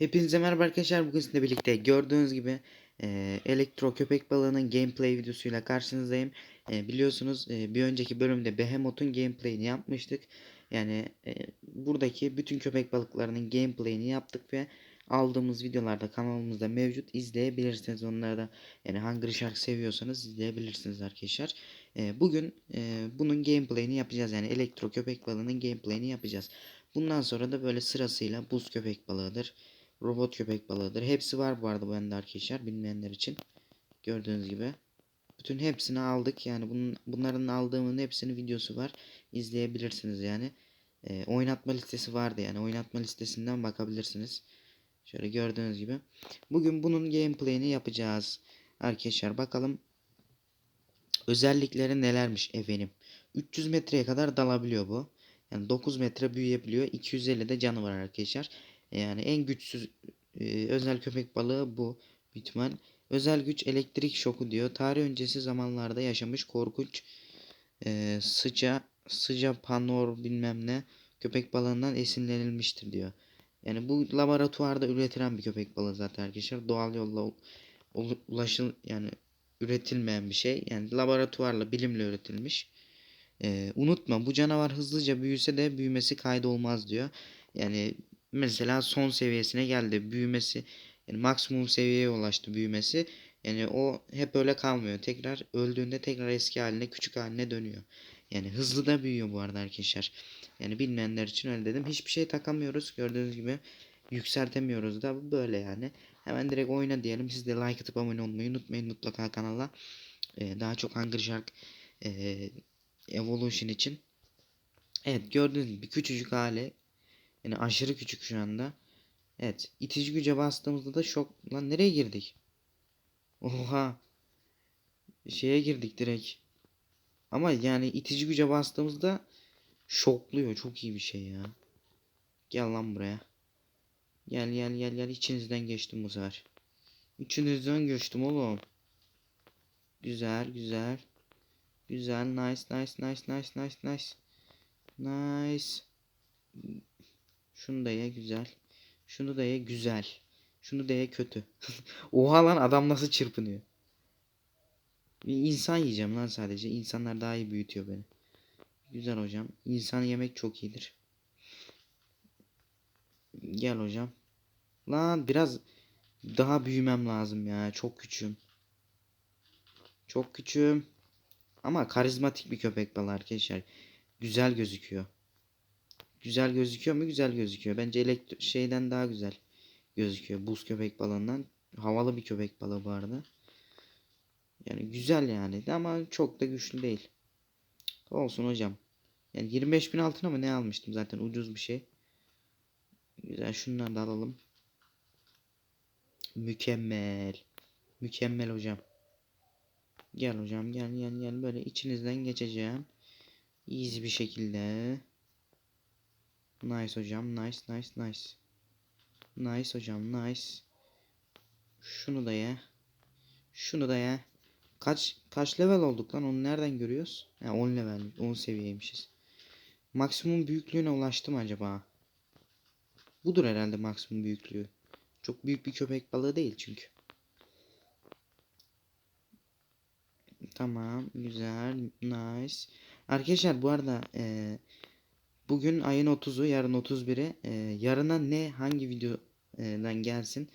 Hepinize merhaba arkadaşlar. Bugün sizinle birlikte gördüğünüz gibi e, elektro köpek balığının gameplay videosuyla karşınızdayım. E, biliyorsunuz e, bir önceki bölümde Behemoth'un gameplay'ini yapmıştık. Yani e, buradaki bütün köpek balıklarının gameplay'ini yaptık ve aldığımız videolarda kanalımızda mevcut. izleyebilirsiniz onları da. Yani Hungry Shark seviyorsanız izleyebilirsiniz arkadaşlar. E, bugün e, bunun gameplay'ini yapacağız. Yani elektro köpek balığının gameplay'ini yapacağız. Bundan sonra da böyle sırasıyla buz köpek balığıdır robot köpek balığıdır. Hepsi var bu arada bende arkadaşlar bilmeyenler için. Gördüğünüz gibi. Bütün hepsini aldık. Yani bunun, bunların aldığımın hepsinin videosu var. İzleyebilirsiniz yani. E, oynatma listesi vardı yani. Oynatma listesinden bakabilirsiniz. Şöyle gördüğünüz gibi. Bugün bunun gameplay'ini yapacağız. Arkadaşlar bakalım. Özellikleri nelermiş efendim. 300 metreye kadar dalabiliyor bu. Yani 9 metre büyüyebiliyor. 250 de canı var arkadaşlar. Yani en güçsüz e, özel köpek balığı bu. Bitman. Özel güç elektrik şoku diyor. Tarih öncesi zamanlarda yaşamış korkunç e, sıca sıca panor bilmem ne köpek balığından esinlenilmiştir diyor. Yani bu laboratuvarda üretilen bir köpek balığı zaten arkadaşlar. Doğal yolla ulaşıl yani üretilmeyen bir şey. Yani laboratuvarla bilimle üretilmiş. Ee, unutma bu canavar hızlıca büyüse de büyümesi kaydolmaz diyor. Yani mesela son seviyesine geldi. Büyümesi yani maksimum seviyeye ulaştı büyümesi. Yani o hep öyle kalmıyor. Tekrar öldüğünde tekrar eski haline, küçük haline dönüyor. Yani hızlı da büyüyor bu arada arkadaşlar. Yani bilmeyenler için öyle dedim. Hiçbir şey takamıyoruz. Gördüğünüz gibi yükseltemiyoruz da böyle yani. Hemen direkt oyna diyelim. Siz de like atıp abone olmayı unutmayın mutlaka kanala. Ee, daha çok Hungry Shark e, Evolution için. Evet gördüğünüz gibi küçücük hali yani aşırı küçük şu anda. Evet. itici güce bastığımızda da şok. Lan nereye girdik? Oha. Şeye girdik direkt. Ama yani itici güce bastığımızda şokluyor. Çok iyi bir şey ya. Gel lan buraya. Gel gel gel gel. İçinizden geçtim bu sefer. İçinizden geçtim oğlum. Güzel güzel. Güzel. Nice nice nice nice nice nice. Nice. Şunu da ye güzel. Şunu da ye güzel. Şunu da ye kötü. Oha lan adam nasıl çırpınıyor. Bir insan yiyeceğim lan sadece. İnsanlar daha iyi büyütüyor beni. Güzel hocam. İnsan yemek çok iyidir. Gel hocam. Lan biraz daha büyümem lazım ya. Çok küçüğüm. Çok küçüğüm. Ama karizmatik bir köpek balığı arkadaşlar. Güzel gözüküyor. Güzel gözüküyor mu? Güzel gözüküyor. Bence elektro şeyden daha güzel gözüküyor. Buz köpek balığından. Havalı bir köpek balığı bu arada. Yani güzel yani ama çok da güçlü değil. Olsun hocam. Yani 25 bin altına mı ne almıştım zaten ucuz bir şey. Güzel şunları da alalım. Mükemmel. Mükemmel hocam. Gel hocam gel gel gel böyle içinizden geçeceğim. Easy bir şekilde. Nice hocam. Nice nice nice. Nice hocam nice. Şunu da ye. Şunu da ye. Kaç kaç level olduk lan? Onu nereden görüyoruz? Ha 10 level. 10 seviyeymişiz. Maksimum büyüklüğüne ulaştım acaba? Budur herhalde maksimum büyüklüğü. Çok büyük bir köpek balığı değil çünkü. Tamam. Güzel. Nice. Arkadaşlar bu arada eee Bugün ayın 30'u, yarın 31'i. E, yarına ne hangi videodan gelsin?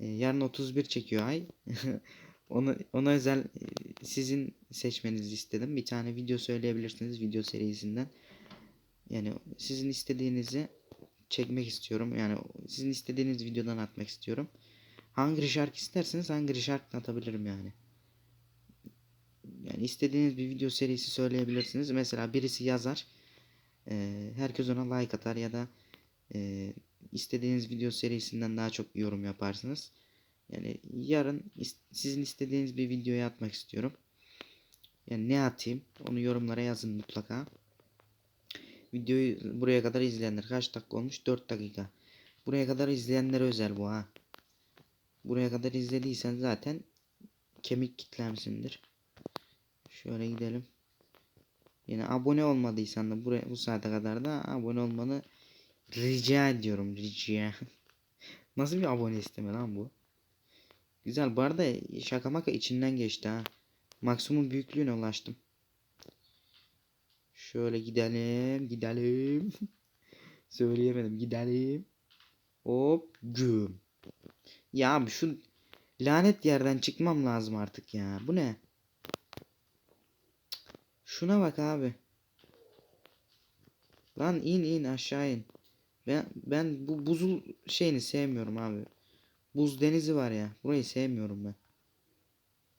E, yarın 31 çekiyor ay. onu ona özel e, sizin seçmenizi istedim. Bir tane video söyleyebilirsiniz video serisinden. Yani sizin istediğinizi çekmek istiyorum. Yani sizin istediğiniz videodan atmak istiyorum. Hungry Shark isterseniz Hungry Shark atabilirim yani. Yani istediğiniz bir video serisi söyleyebilirsiniz. Mesela birisi yazar. E, herkes ona like atar ya da e, istediğiniz video serisinden daha çok yorum yaparsınız. Yani yarın is sizin istediğiniz bir videoya atmak istiyorum. Yani ne atayım onu yorumlara yazın mutlaka. Videoyu buraya kadar izleyenler kaç dakika olmuş? 4 dakika. Buraya kadar izleyenlere özel bu ha. Buraya kadar izlediysen zaten kemik kitlenmişsindir. Şöyle gidelim. Yine abone olmadıysan da buraya bu saate kadar da abone olmanı rica ediyorum rica. Nasıl bir abone isteme lan bu? Güzel. Bu arada şaka maka içinden geçti ha. Maksimum büyüklüğüne ulaştım. Şöyle gidelim. Gidelim. Söyleyemedim. Gidelim. Hop. Güm. Ya abi şu lanet yerden çıkmam lazım artık ya. Bu ne? Şuna bak abi. Lan in in aşağı in. Ben ben bu buzul şeyini sevmiyorum abi. Buz denizi var ya. Burayı sevmiyorum ben.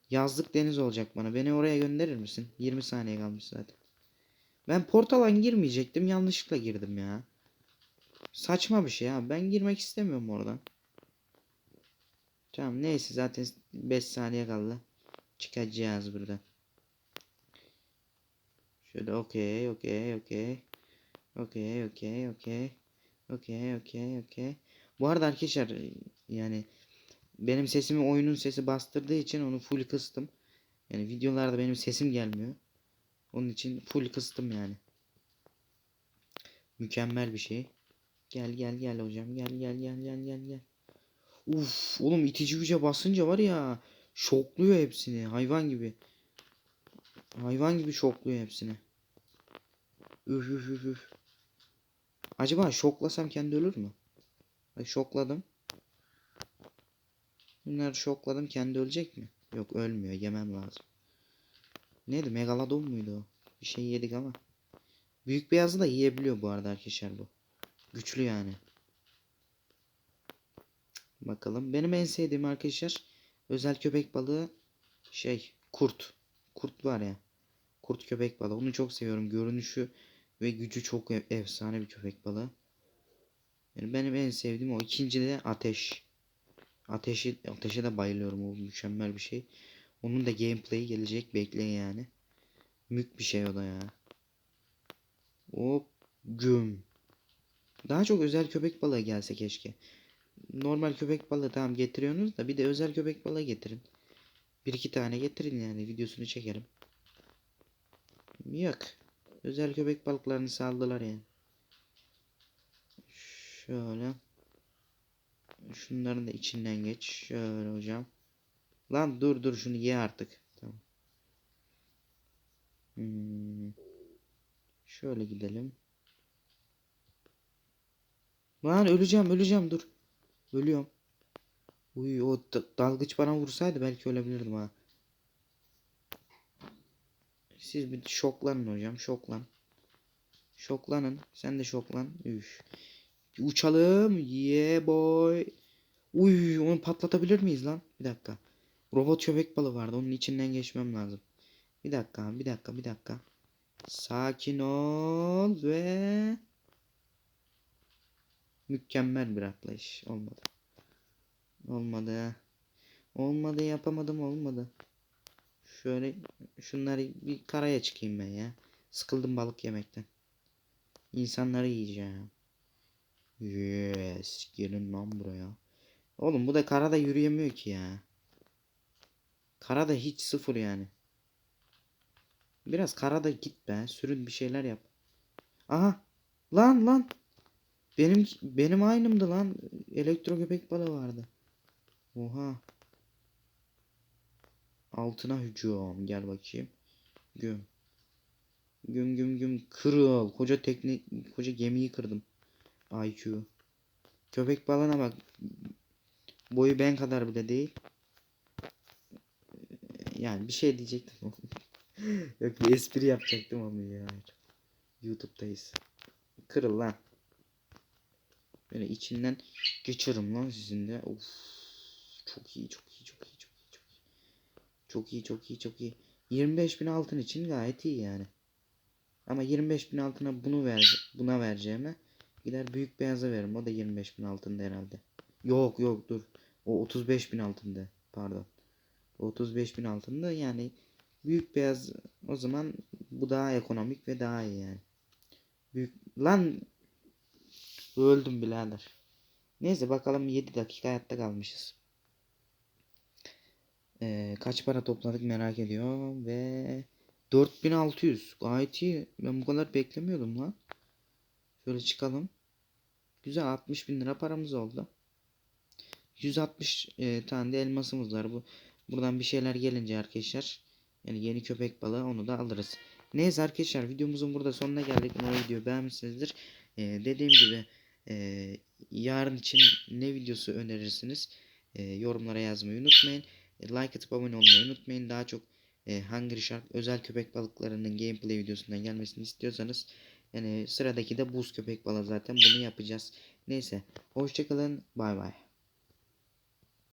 Yazlık deniz olacak bana. Beni oraya gönderir misin? 20 saniye kalmış zaten. Ben portalan girmeyecektim. Yanlışlıkla girdim ya. Saçma bir şey ya. Ben girmek istemiyorum oradan. Tamam neyse zaten 5 saniye kaldı. Çıkacağız buradan. Şöyle okey okey okey. Okey okey okey. Okey okey okey. Bu arada arkadaşlar yani benim sesimi oyunun sesi bastırdığı için onu full kıstım. Yani videolarda benim sesim gelmiyor. Onun için full kıstım yani. Mükemmel bir şey. Gel gel gel hocam gel gel gel gel gel gel. Uf oğlum itici güce basınca var ya şokluyor hepsini hayvan gibi. Hayvan gibi şokluyor hepsini. Üf üf üf üf. Acaba şoklasam kendi ölür mü? Bak şokladım. Bunları şokladım kendi ölecek mi? Yok ölmüyor yemem lazım. Neydi megalodon muydu o? Bir şey yedik ama. Büyük beyazı da yiyebiliyor bu arada arkadaşlar bu. Güçlü yani. Bakalım. Benim en sevdiğim arkadaşlar özel köpek balığı şey kurt. Kurt var ya. Kurt köpek balığı. Onu çok seviyorum. Görünüşü ve gücü çok e- efsane bir köpek balığı. Yani benim en sevdiğim o. İkinci de ateş. Ateşi, ateşe de bayılıyorum. O mükemmel bir şey. Onun da gameplay'i gelecek. Bekleyin yani. Mük bir şey o da ya. Hop. Güm. Daha çok özel köpek balığı gelse keşke. Normal köpek balığı tamam getiriyorsunuz da bir de özel köpek balığı getirin. Bir iki tane getirin yani videosunu çekerim. Yok. Özel köpek balıklarını saldılar yani. Şöyle. Şunların da içinden geç. Şöyle hocam. Lan dur dur şunu ye artık. Tamam. Hmm. Şöyle gidelim. Lan öleceğim öleceğim dur. Ölüyorum. Uy o da- dalgıç bana vursaydı belki ölebilirdim ha. Siz bir şoklanın hocam şoklan. Şoklanın. Sen de şoklan. Üf. Uçalım. Yeah boy. Uy onu patlatabilir miyiz lan? Bir dakika. Robot köpek balığı vardı. Onun içinden geçmem lazım. Bir dakika, bir dakika, bir dakika. Sakin ol ve mükemmel bir atlayış. Olmadı. Olmadı. Olmadı yapamadım olmadı. Şöyle şunları bir karaya çıkayım ben ya. Sıkıldım balık yemekten. İnsanları yiyeceğim. Yes. Gelin lan buraya. Oğlum bu da karada yürüyemiyor ki ya. Karada hiç sıfır yani. Biraz karada git be. Sürün bir şeyler yap. Aha. Lan lan. Benim benim aynımdı lan. Elektro köpek balığı vardı. Oha. Altına hücum. Gel bakayım. Güm. Güm güm güm. Kırıl. Koca tekne, koca gemiyi kırdım. IQ. Köpek balığına bak. Boyu ben kadar bile değil. Yani bir şey diyecektim. Yok bir espri yapacaktım ama ya. YouTube'dayız. Kırıl lan. Böyle içinden geçerim lan sizin de. Of. Çok iyi, çok iyi, çok iyi. Çok iyi, çok iyi, çok iyi. 25 bin altın için gayet iyi yani. Ama 25 bin altına bunu ver, buna vereceğime gider büyük beyaza veririm. O da 25 bin altında herhalde. Yok yok dur. O 35 bin altında. Pardon. 35 bin altında yani büyük beyaz o zaman bu daha ekonomik ve daha iyi yani. Büyük lan öldüm birader. Neyse bakalım 7 dakika hayatta kalmışız. Ee, kaç para topladık merak ediyorum ve 4600 gayet iyi. Ben bu kadar beklemiyordum lan. Şöyle çıkalım. Güzel 60 bin lira paramız oldu. 160 e, tane de elmasımız var. Bu buradan bir şeyler gelince arkadaşlar yani yeni köpek balığı onu da alırız. Neyse arkadaşlar videomuzun burada sonuna geldik. Umarım videoyu beğenmişsinizdir. E, dediğim gibi e, yarın için ne videosu önerirsiniz? E, yorumlara yazmayı unutmayın. E, like atıp abone olmayı unutmayın. Daha çok e, Hungry Shark özel köpek balıklarının gameplay videosundan gelmesini istiyorsanız yani sıradaki de buz köpek balığı zaten bunu yapacağız. Neyse hoşçakalın bay bay.